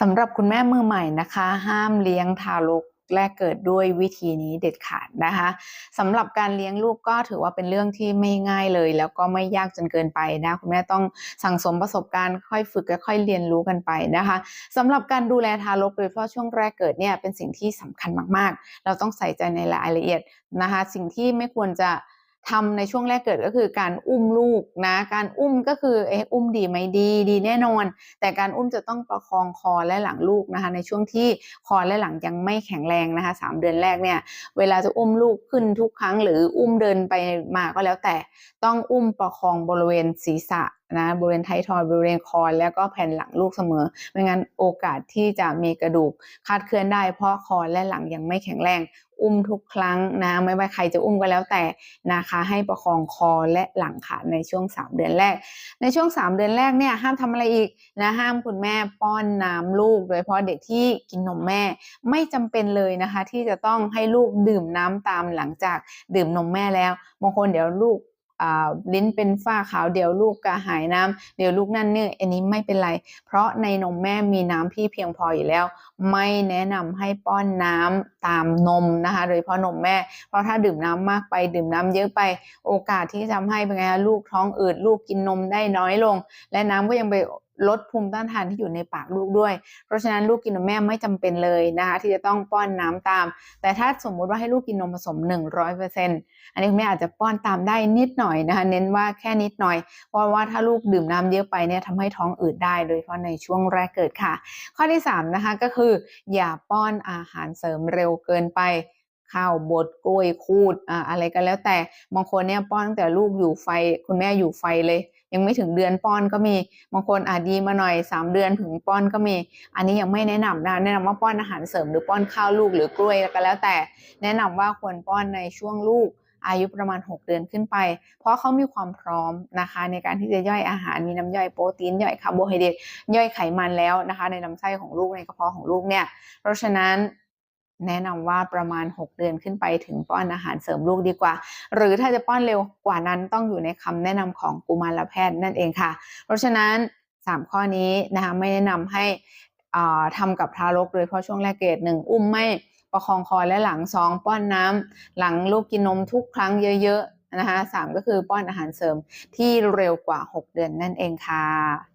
สำหรับคุณแม่มือใหม่นะคะ ห้ามเลี้ยงทารกแรกเกิดด้วยวิธีนี้เด็ดขาดนะคะสำหรับการเลี้ยงลูกก็ถือว่าเป็นเรื่องที่ไม่ง่ายเลย แล้วก็ไม่ยากจนเกินไปนะคุณแม่ต้องสั่งสมประสบการณ์ค่อยฝึกค่อยเรียนรู้กันไปนะคะสำหรับการดูแลทารกโดยเฉพาะช่วงแรกเกิดเนี่ยเป็นสิ่งที่สำคัญมากๆ เราต้องใส่ใจในรายละเอียดนะคะ สิ่งที่ไม่ควรจะ ทำในช่วงแรกเกิดก็คือการอุ้มลูกนะ การอุ้มก็คือเอ๊ะอุ้มดีไหมดีดีแน่นอน แต่การอุ้มจะต้องประคองคอและหลังลูกนะคะ ในช่วงที่คอและหลังยังไม่แข็งแรงนะคะสามเดือนแรกเนี่ยเวลาจะอุ้มลูกขึ้นทุกครั้ง หรืออุ้มเดินไปมาก็แล้วแต่ต้องอุ้มประคองบริเวณศีรษะนะบริเวณไททอยบริเวณคอแล้วก็แผ่นหลังลูกเสมอ ไม่งั้นโอกาสที่จะมีกระดูกคาดเคลื่อนได้เพราะคอและหลังยังไม่แข็งแรง อุ้มทุกครั้งนะไม่ว่าใครจะอุ้มก็แล้วแต่นะคะ ให้ประคองคอและหลังค่ะในช่วง 3 เดือนแรก ในช่วง 3 เดือนแรกเนี่ยห้ามทำอะไรอีกนะห้ามคุณแม่ป้อนน้ำลูก โดยเฉพาะเด็กที่กินนมแม่ ไม่จำเป็นเลยนะคะ ที่จะต้องให้ลูกดื่มน้ำตามหลังจากดื่มนมแม่แล้วบางคนเดี๋ยวลูก ลิ้นเป็นฝ้าขาวเดี๋ยวลูกกระหายน้ำเดี๋ยวลูกนั่นเนื่ออันนี้ไม่เป็นไร เพราะในนมแม่มีน้ำที่เพียงพออยู่แล้ว ไม่แนะนำให้ป้อนน้ำตามนมนะคะ โดยเฉพาะนมแม่ เพราะถ้าดื่มน้ำมากไปดื่มน้ำเยอะไป โอกาสที่จะทำให้เป็นไงลูกท้องอืดลูกกินนมได้น้อยลง และน้ำก็ยังไป ลดภูมิต้านทานที่อยู่ในปากลูกด้วย เพราะฉะนั้นลูกกินนมแม่ไม่จำเป็นเลยนะคะที่จะต้องป้อนน้ำตาม แต่ถ้าสมมุติว่าให้ลูกกินนมผสม 100%อันนี้คุณแม่อาจจะป้อนตามได้นิดหน่อยนะคะเน้นว่าแค่นิดหน่อย เพราะว่าถ้าลูกดื่มน้ำเยอะไปเนี่ยทำให้ท้องอืดได้โดยเฉพาะในช่วงแรกเกิดค่ะ ข้อที่3นะคะก็คือ อย่าป้อนอาหารเสริมเร็วเกินไปข้าวบดกล้วยคูดอ่าอะไรก็แล้วแต่บางคนเนี่ยป้อนตั้งแต่ลูกอยู่ไฟ คุณแม่อยู่ไฟเลย ยังไม่ถึงเดือนป้อนก็มีบางคนอาจดีมาหน่อย 3 เดือนถึงป้อนก็มี อันนี้ยังไม่แนะนำนะแนะนำว่าป้อนอาหารเสริมหรือป้อนข้าวลูกหรือกล้วยก็แล้วแต่ แนะนำว่าควรป้อนในช่วงลูกอายุประมาณ 6 เดือนขึ้นไป เพราะเขามีความพร้อมนะคะ ในการที่จะย่อยอาหารมีน้ำย่อยโปรตีนย่อยคาร์โบไฮเดรตย่อยไขมันแล้วนะคะ ในลำไส้ของลูกในกระเพาะของลูกเนี่ย เพราะฉะนั้น แนะนำว่าประมาณ 6 เดือนขึ้นไปถึงป้อนอาหารเสริมลูกดีกว่า หรือถ้าจะป้อนเร็วกว่านั้นต้องอยู่ในคำแนะนำของกุมารแพทย์นั่นเองค่ะ เพราะฉะนั้น 3 ข้อนี้นะคะไม่แนะนำให้ทำกับทารกโดยเฉพาะช่วงแรกเกดหนึ่งอุ้มไม่ประคองคอและหลังสองป้อนน้ำหลังลูกกินนมทุกครั้งเยอะๆนะคะสามก็คือป้อนอาหารเสริมที่เร็วกว่า 6 เดือนนั่นเองค่ะ